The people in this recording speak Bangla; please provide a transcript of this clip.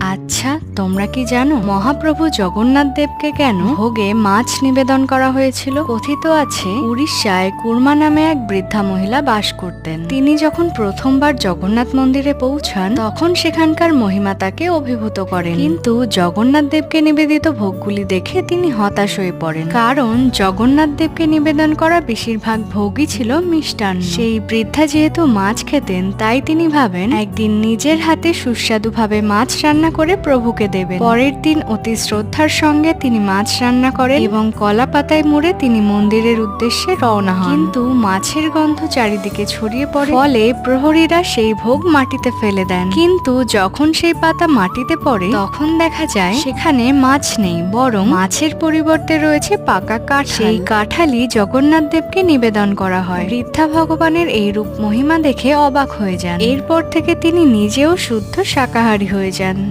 আচ্ছা তোমরা কি জানো মহাপ্রভু জগন্নাথ দেবকে কেন ভোগে মাছ নিবেদন করা হয়েছিল? কথিত আছে, উড়িষ্যায় কুর্মা নামে এক বৃদ্ধা মহিলা বাস করতেন। তিনি যখন প্রথমবার জগন্নাথ মন্দিরে পৌঁছান, তখন সেখানকার মহিমা তাকে অভিভূত করেন। কিন্তু জগন্নাথ দেবকে নিবেদিত ভোগগুলি দেখে তিনি হতাশ হয়ে পড়েন। কারণ জগন্নাথ দেবকে নিবেদন করা বেশিরভাগ ভোগই ছিল মিষ্টান্ন। সেই বৃদ্ধা যেহেতু মাছ খেতেন, তাই তিনি ভাবেন, একদিন নিজের হাতে সুস্বাদুভাবে মাছ রান্না করে প্রভুকে দেবেন। পরের দিন অতি শ্রদ্ধার সঙ্গে তিনি মাছ রান্না করেন এবং কলা পাতায় মুড়ে তিনি মন্দিরের উদ্দেশ্যে রওনা হন। কিন্তু মাছের গন্ধ চারিদিকে ছড়িয়ে পড়ে। ফলে প্রহরীরা সেই ভোগ মাটিতে ফেলে দেন। কিন্তু যখন সেই পাতা মাটিতে পড়ে, তখন দেখা যায় সেখানে মাছ নেই, বরং মাছের পরিবর্তে রয়েছে পাকা কাঠ সেই কাঠালি জগন্নাথ দেবকে নিবেদন করা হয়। বৃদ্ধা ভগবানের এই রূপ মহিমা দেখে অবাক হয়ে যান। এরপর থেকে তিনি নিজেও শুদ্ধ শাকাহারী হয়ে যান। again.